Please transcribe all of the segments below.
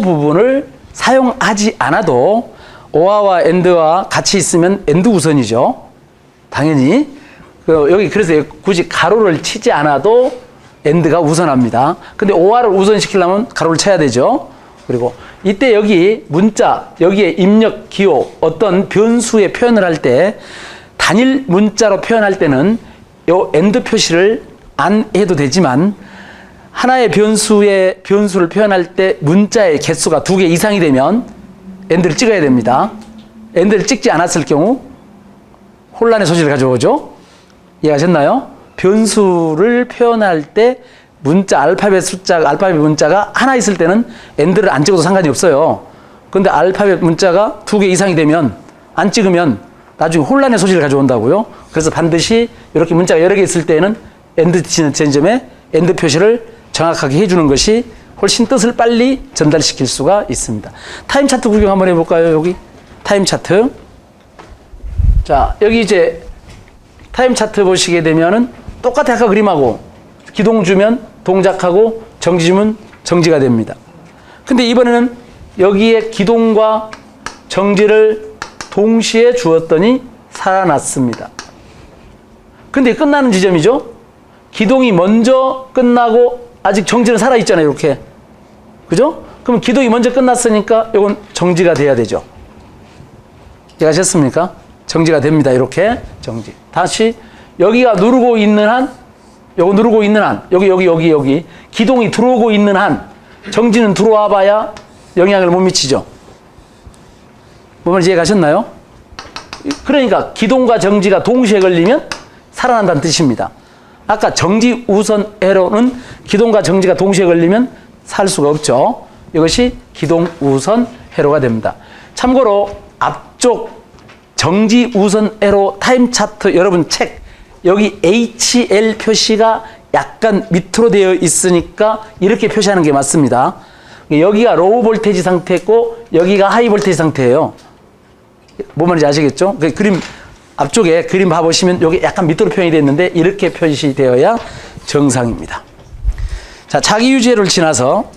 부분을 사용하지 않아도 오아와 엔드와 같이 있으면 엔드 우선이죠. 당연히. 그 여기 그래서 굳이 가로를 치지 않아도 엔드가 우선합니다. 근데 오아를 우선시키려면 가로를 쳐야 되죠. 그리고 이때 여기 문자, 여기에 입력 기호, 어떤 변수의 표현을 할 때 단일 문자로 표현할 때는 요 엔드 표시를 안 해도 되지만 하나의 변수의 변수를 표현할 때 문자의 개수가 두 개 이상이 되면 엔드를 찍어야 됩니다. 엔드를 찍지 않았을 경우 혼란의 소지를 가져오죠. 이해하셨나요? 변수를 표현할 때 문자 알파벳 숫자 알파벳 문자가 하나 있을 때는 엔드를 안 찍어도 상관이 없어요. 근데 알파벳 문자가 두 개 이상이 되면 안 찍으면 나중에 혼란의 소지를 가져온다고요. 그래서 반드시 이렇게 문자가 여러 개 있을 때는 엔드 지점에 엔드 표시를 정확하게 해주는 것이 훨씬 뜻을 빨리 전달시킬 수가 있습니다. 타임 차트 구경 한번 해볼까요? 여기 타임 차트. 자, 여기 이제 타임 차트 보시게 되면은 똑같아 아까 그림하고 기동 주면 동작하고 정지 주면 정지가 됩니다. 근데 이번에는 여기에 기동과 정지를 동시에 주었더니 살아났습니다. 근데 끝나는 지점이죠? 기동이 먼저 끝나고 아직 정지는 살아 있잖아요, 이렇게. 그죠? 그럼 기동이 먼저 끝났으니까 이건 정지가 돼야 되죠. 이해하셨습니까? 정지가 됩니다. 이렇게 정지. 다시 여기가 누르고 있는 한, 요거 누르고 있는 한, 여기 여기 여기 여기 기동이 들어오고 있는 한, 정지는 들어와 봐야 영향을 못 미치죠. 뭐만 이해 가셨나요? 그러니까 기동과 정지가 동시에 걸리면 살아난다는 뜻입니다. 아까 정지 우선 회로는 기동과 정지가 동시에 걸리면 살 수가 없죠. 이것이 기동 우선 회로가 됩니다. 참고로 앞쪽 정지 우선 회로 타임 차트 여러분 책 여기 HL 표시가 약간 밑으로 되어 있으니까 이렇게 표시하는 게 맞습니다. 여기가 로우 볼테지 상태고 여기가 하이 볼테지 상태예요. 뭐 말인지 아시겠죠? 그 그림 앞쪽에 그림 봐보시면 여기 약간 밑으로 표현이 됐는데 이렇게 표시되어야 정상입니다. 자, 자기 유지를 지나서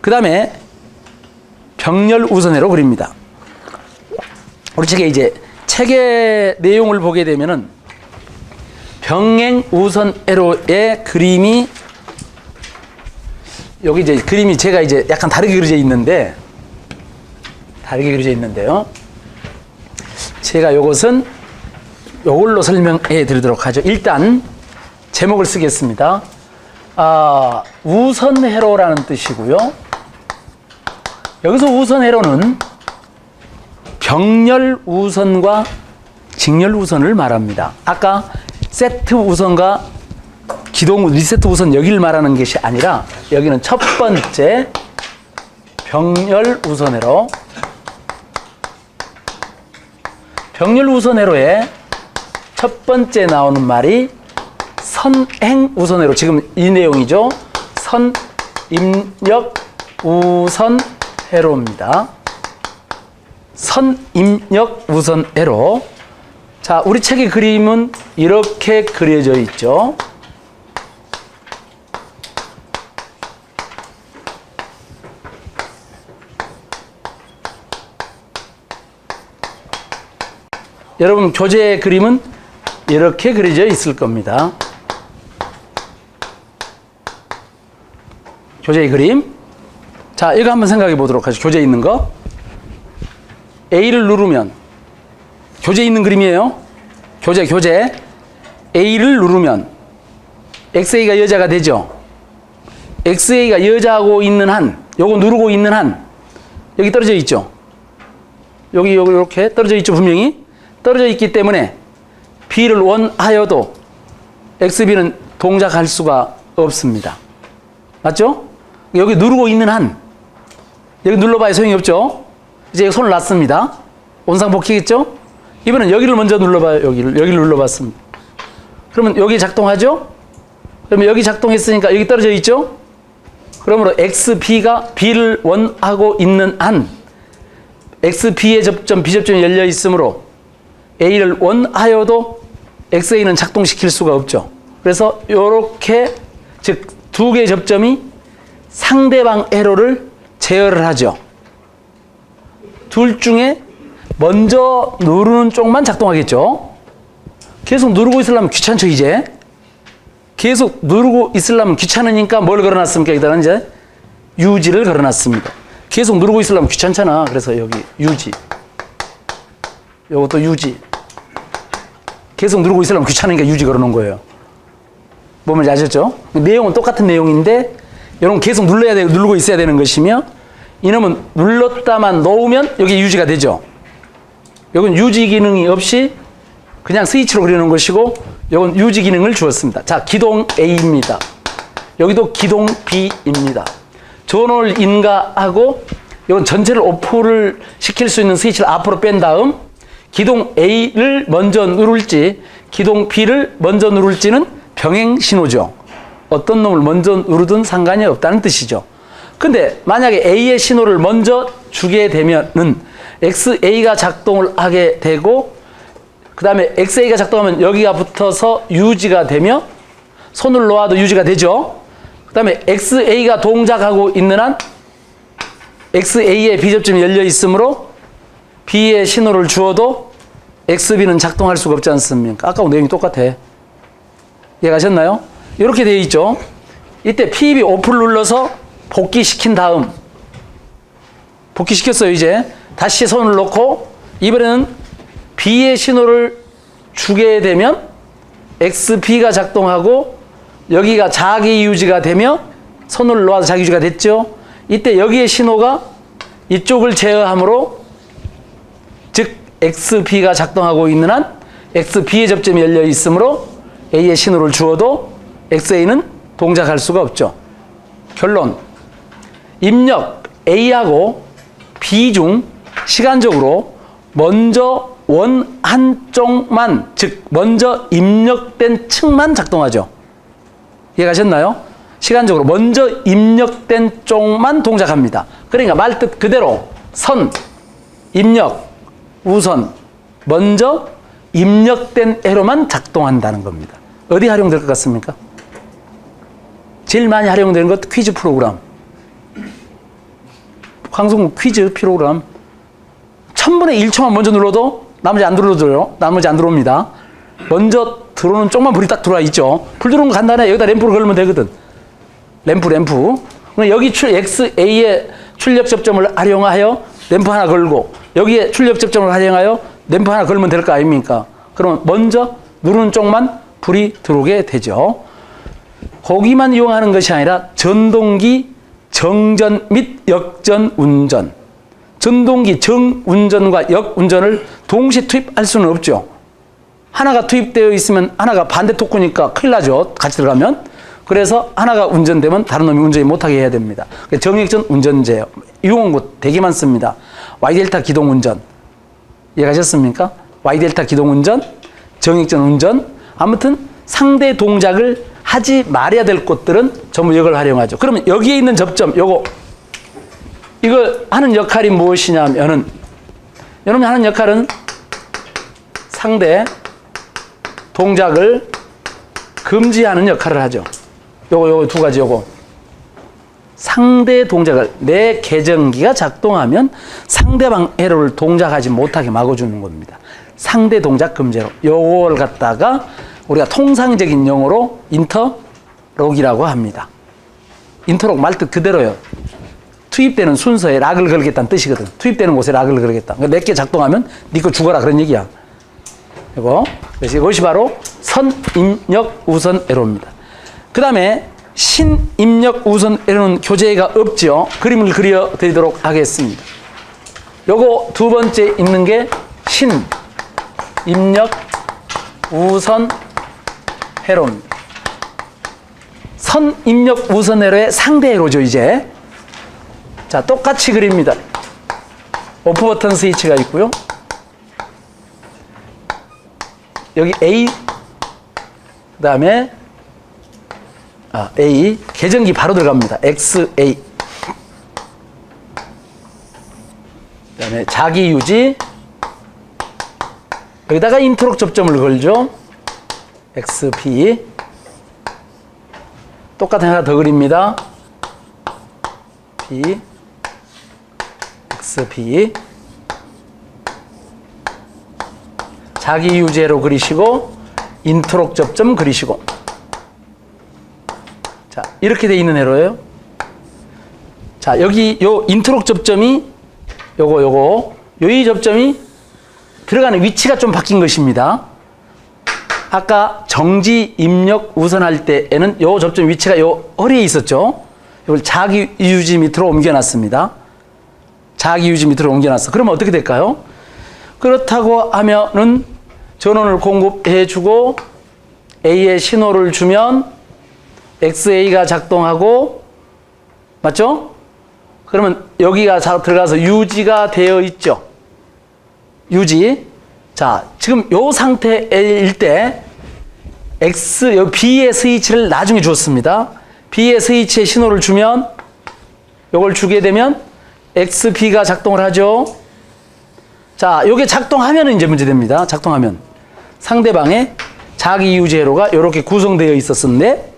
그 다음에 병렬 우선회로 그립니다. 우리 책에 이제 책의 내용을 보게 되면은 병행 우선회로의 그림이 여기 이제 그림이 제가 이제 약간 다르게 그려져 있는데 다르게 그려져 있는데요. 제가 요것은 요걸로 설명해 드리도록 하죠. 일단 제목을 쓰겠습니다. 아, 우선회로라는 뜻이고요. 여기서 우선회로는 병렬 우선과 직렬 우선을 말합니다. 아까 세트 우선과 기동 리세트 우선 여기를 말하는 것이 아니라 여기는 첫 번째 병렬 우선회로 병렬 우선회로에 첫 번째 나오는 말이 선행 우선회로 지금 이 내용이죠. 선 입력 우선 회로입니다. 선 입력 우선 회로. 자, 우리 책의 그림은 이렇게 그려져 있죠. 여러분 교재의 그림은 이렇게 그려져 있을 겁니다. 교재의 그림. 자, 이거 한번 생각해 보도록 하죠. 교재에 있는 거. A를 누르면 교재에 있는 그림이에요. 교재, 교재. A를 누르면 XA가 여자가 되죠. XA가 여자하고 있는 한, 요거 누르고 있는 한, 여기 떨어져 있죠. 여기, 여기 이렇게 떨어져 있죠, 분명히. 떨어져 있기 때문에 B를 원하여도 XB는 동작할 수가 없습니다. 맞죠? 여기 누르고 있는 한 여기 눌러봐야 소용이 없죠? 이제 손을 놨습니다. 원상복귀겠죠? 이번엔 여기를 먼저 눌러봐요. 여기를 여기를 눌러봤습니다. 그러면 여기 작동하죠? 그러면 여기 작동했으니까 여기 떨어져 있죠? 그러므로 XB가 B를 원하고 있는 한 XB의 접점, B접점이 열려 있으므로 A를 원하여도 XA는 작동시킬 수가 없죠. 그래서 이렇게 즉 두 개의 접점이 상대방 회로를 제어를 하죠. 둘 중에 먼저 누르는 쪽만 작동하겠죠. 계속 누르고 있으려면 귀찮죠, 이제. 계속 누르고 있으려면 귀찮으니까 뭘 걸어놨습니까? 여기다가 이제 유지를 걸어놨습니다. 계속 누르고 있으려면 귀찮잖아. 그래서 여기 유지. 요것도 유지. 계속 누르고 있으려면 귀찮으니까 유지 걸어놓은 거예요. 뭔지 아셨죠? 내용은 똑같은 내용인데 이런 계속 눌러야 돼 누르고 있어야 되는 것이며 이놈은 눌렀다만 놓으면 여기 유지가 되죠. 이건 유지 기능이 없이 그냥 스위치로 그리는 것이고 이건 유지 기능을 주었습니다. 자, 기동 A입니다. 여기도 기동 B입니다. 전원을 인가하고 이건 전체를 오프를 시킬 수 있는 스위치를 앞으로 뺀 다음 기동 A를 먼저 누를지 기동 B를 먼저 누를지는 병행 신호죠. 어떤 놈을 먼저 누르든 상관이 없다는 뜻이죠. 근데 만약에 A의 신호를 먼저 주게 되면은 XA가 작동을 하게 되고 그 다음에 XA가 작동하면 여기가 붙어서 유지가 되며 손을 놓아도 유지가 되죠. 그 다음에 XA가 동작하고 있는 한 XA의 비접점이 열려 있으므로 B의 신호를 주어도 XB는 작동할 수가 없지 않습니까? 아까와 내용이 똑같아. 이해가셨나요? 이렇게 되어 있죠. 이때 PB 오프를 눌러서 복귀시킨 다음 복귀시켰어요 이제 다시 손을 놓고 이번에는 B의 신호를 주게 되면 XB가 작동하고 여기가 자기 유지가 되며 손을 놓아서 자기 유지가 됐죠. 이때 여기의 신호가 이쪽을 제어하므로 즉 XB가 작동하고 있는 한 XB의 접점이 열려 있으므로 A의 신호를 주어도 XA는 동작할 수가 없죠. 결론 입력 A하고 B 중 시간적으로 먼저 원 한쪽만 즉 먼저 입력된 층만 작동하죠. 이해가셨나요? 시간적으로 먼저 입력된 쪽만 동작합니다. 그러니까 말 뜻 그대로 선, 입력, 우선, 먼저 입력된 애로만 작동한다는 겁니다. 어디 활용될 것 같습니까? 제일 많이 활용되는 것 퀴즈 프로그램. 방송국 퀴즈 프로그램. 천분의 1초만 먼저 눌러도 나머지 안 들어오죠. 나머지 안 들어옵니다. 먼저 들어오는 쪽만 불이 딱 들어와 있죠. 불 들어오는 거 간단해. 여기다 램프를 걸면 되거든. 램프, 램프. 여기 출, XA의 출력 접점을 활용하여 램프 하나 걸고 여기에 출력 접점을 활용하여 램프 하나 걸면 될 거 아닙니까? 그러면 먼저 누르는 쪽만 불이 들어오게 되죠. 거기만 이용하는 것이 아니라 전동기 정전 및 역전 운전. 전동기 정운전과 역운전을 동시에 투입할 수는 없죠. 하나가 투입되어 있으면 하나가 반대 토크니까 큰일 나죠. 같이 들어가면. 그래서 하나가 운전되면 다른 놈이 운전이 못하게 해야 됩니다. 정액전 운전제요. 이용한 곳 되게 많습니다. Y델타 기동 운전. 이해가셨습니까? Y델타 기동 운전, 정액전 운전. 아무튼 상대 동작을 하지 말아야 될 곳들은 전부 이걸 활용하죠. 그러면 여기에 있는 접점, 요거. 이걸 하는 역할이 무엇이냐면은, 여러분이 하는 역할은 상대 동작을 금지하는 역할을 하죠. 요거, 요거 두 가지 요거. 상대 동작을, 내 계정기가 작동하면 상대방 회로를 동작하지 못하게 막아주는 겁니다. 상대 동작 금제로. 요걸 갖다가 우리가 통상적인 용어로 인터록이라고 합니다. 인터록 말 뜻 그대로요. 투입되는 순서에 락을 걸겠다는 뜻이거든. 투입되는 곳에 락을 걸겠다. 그러니까 내게 작동하면 네거 죽어라 그런 얘기야. 이거. 그래서 이것이 바로 선입력 우선 에로입니다. 그 다음에 신입력 우선 에로는 교재가 없죠. 그림을 그려 드리도록 하겠습니다. 요거 두 번째 있는 게 신입력 우선 회로입니다. 선입력 우선 회로의 상대 회로죠, 이제. 자, 똑같이 그립니다. 오프 버튼 스위치가 있고요. 여기 A 그다음에 아, A. 계정기 바로 들어갑니다. XA 그다음에 자기 유지. 여기다가 인트록 접점을 걸죠. XP 똑같은 하나 더 그립니다. P. XP 자기 유제로 그리시고 인트록 접점 그리시고. 자 이렇게 돼 있는 회로예요. 자 여기 요 인트록 접점이 요거 요거 요이 접점이 들어가는 위치가 좀 바뀐 것입니다. 아까 정지 입력 우선할 때에는 요 접점 위치가 요 허리에 있었죠. 이걸 자기 유지 밑으로 옮겨놨습니다. 자기 유지 밑으로 옮겨놨어. 그러면 어떻게 될까요? 그렇다고 하면은 전원을 공급해주고 A에 신호를 주면 XA가 작동하고 맞죠? 그러면 여기가 자- 들어가서 유지가 되어 있죠. 유지. 자, 지금 요 상태일 때 X, B의 스위치를 나중에 줬습니다. B의 스위치에 신호를 주면 요걸 주게 되면 XB가 작동을 하죠. 자, 요게 작동하면 이제 문제됩니다. 작동하면. 상대방의 자기 유제로가 이렇게 구성되어 있었는데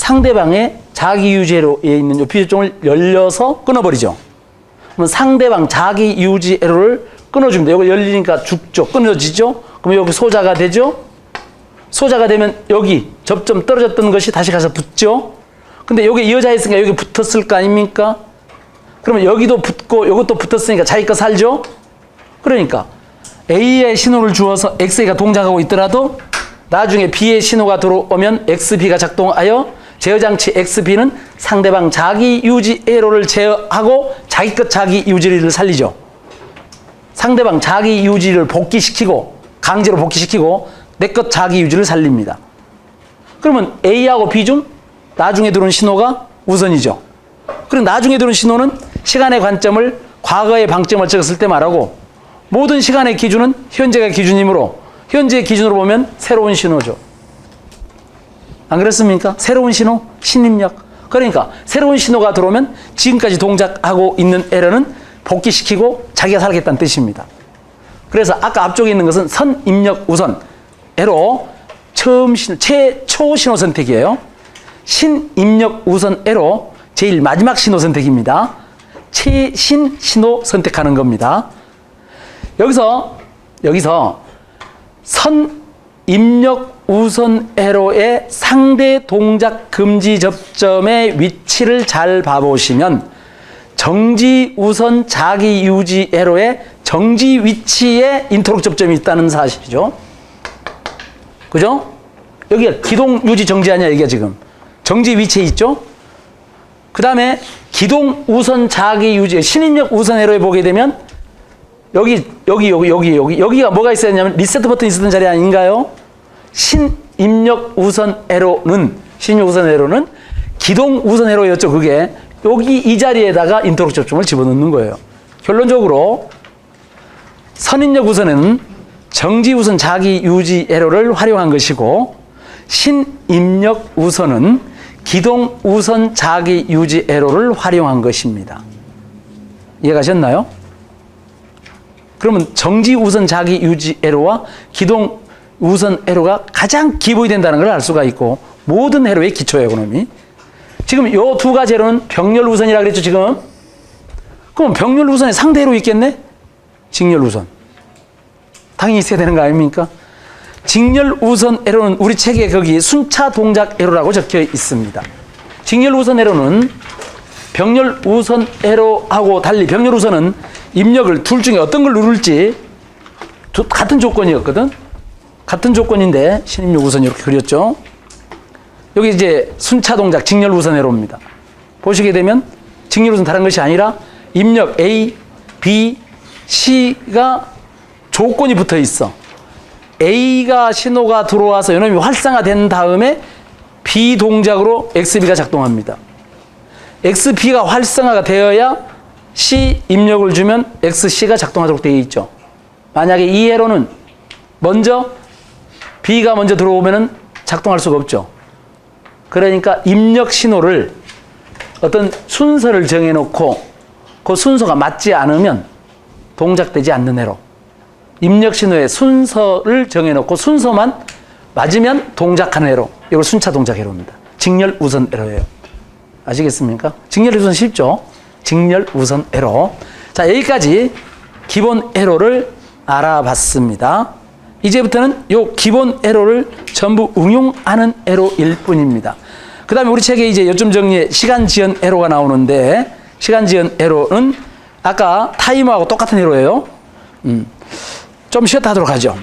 상대방의 자기 유제로에 있는 요 비접종을 열려서 끊어버리죠. 그러면 상대방 자기 유지 에로를 끊어줍니다. 이거 열리니까 죽죠. 끊어지죠. 그럼 여기 소자가 되죠. 소자가 되면 여기 접점 떨어졌던 것이 다시 가서 붙죠. 근데 여기 이어져 있으니까 여기 붙었을 거 아닙니까? 그러면 여기도 붙고 이것도 붙었으니까 자기 거 살죠. 그러니까 A의 신호를 주어서 XA가 동작하고 있더라도 나중에 B의 신호가 들어오면 XB가 작동하여 제어장치 XB는 상대방 자기 유지 에로를 제어하고 자기 것 자기 유지를 살리죠. 상대방 자기 유지를 복귀시키고 강제로 복귀시키고 내 것 자기 유지를 살립니다. 그러면 A하고 B 중 나중에 들어온 신호가 우선이죠. 그리고 나중에 들어온 신호는 시간의 관점을 과거의 방점을 찍었을 때 말하고 모든 시간의 기준은 현재가 기준이므로 현재 기준으로 보면 새로운 신호죠. 안 그렇습니까? 새로운 신호, 신입력. 그러니까 새로운 신호가 들어오면 지금까지 동작하고 있는 에러는 복귀시키고 자기가 살겠다는 뜻입니다. 그래서 아까 앞쪽에 있는 것은 선 입력 우선 에로 처음 신 최초 신호 선택이에요. 신 입력 우선 에로 제일 마지막 신호 선택입니다. 최신 신호 선택하는 겁니다. 여기서 여기서 선 입력 우선 에로의 상대 동작 금지 접점의 위치를 잘 봐보시면 정지 우선 자기 유지 에로의 정지 위치에 인터록 접점이 있다는 사실이죠. 그죠? 여기가 기동 유지 정지 아니야 이게 지금 정지 위치에 있죠. 그 다음에 기동 우선 자기 유지 신입력 우선 에로에 보게 되면 여기 여기 여기 여기 여기 여기가 뭐가 있었냐면 리세트 버튼 있었던 자리 아닌가요? 신 입력 우선 에로는 신입력 우선 에로는 기동 우선 에로였죠. 그게 여기 이 자리에다가 인터록 접종을 집어넣는 거예요. 결론적으로 선입력 우선에는 정지 우선 자기 유지 에로를 활용한 것이고 신입력 우선은 기동 우선 자기 유지 에로를 활용한 것입니다. 이해가셨나요? 그러면 정지 우선 자기 유지 에로와 기동 우선 에로가 가장 기본이 된다는 걸 알 수가 있고 모든 에로의 기초예요, 그놈이. 지금 요 두 가지 에로는 병렬 우선이라 그랬죠, 지금. 그럼 병렬 우선에 상대 에로 있겠네? 직렬 우선. 당연히 있어야 되는 거 아닙니까? 직렬 우선 에로는 우리 책에 거기 순차 동작 에로라고 적혀 있습니다. 직렬 우선 에로는 병렬 우선 에로하고 달리 병렬 우선은 입력을 둘 중에 어떤 걸 누를지 두- 같은 조건이었거든. 같은 조건인데 신입력 우선 이렇게 그렸죠. 여기 이제 순차 동작 직렬 우선 에로입니다. 보시게 되면 직렬 우선 다른 것이 아니라 입력 A, B, C가 조건이 붙어 있어. A가 신호가 들어와서 이놈이 활성화된 다음에 B 동작으로 XB가 작동합니다. XB가 활성화가 되어야 C 입력을 주면 XC가 작동하도록 되어 있죠. 만약에 이 회로는 먼저 B가 먼저 들어오면은 작동할 수가 없죠. 그러니까 입력 신호를 어떤 순서를 정해놓고 그 순서가 맞지 않으면 동작되지 않는 회로. 입력 신호의 순서를 정해놓고 순서만 맞으면 동작하는 회로. 이걸 순차 동작 회로입니다. 직렬 우선 회로예요. 아시겠습니까? 직렬 우선 쉽죠? 직렬 우선 회로. 자, 자, 여기까지 기본 에로를 알아봤습니다. 이제부터는 요 기본 에로를 전부 응용하는 에로일 뿐입니다. 그 다음에 우리 책에 이제 요점 정리에 시간 지연 에로가 나오는데 시간 지연 에로는 아까 타이머하고 똑같은 에로예요. 음. 좀 쉬었다 하도록 하죠.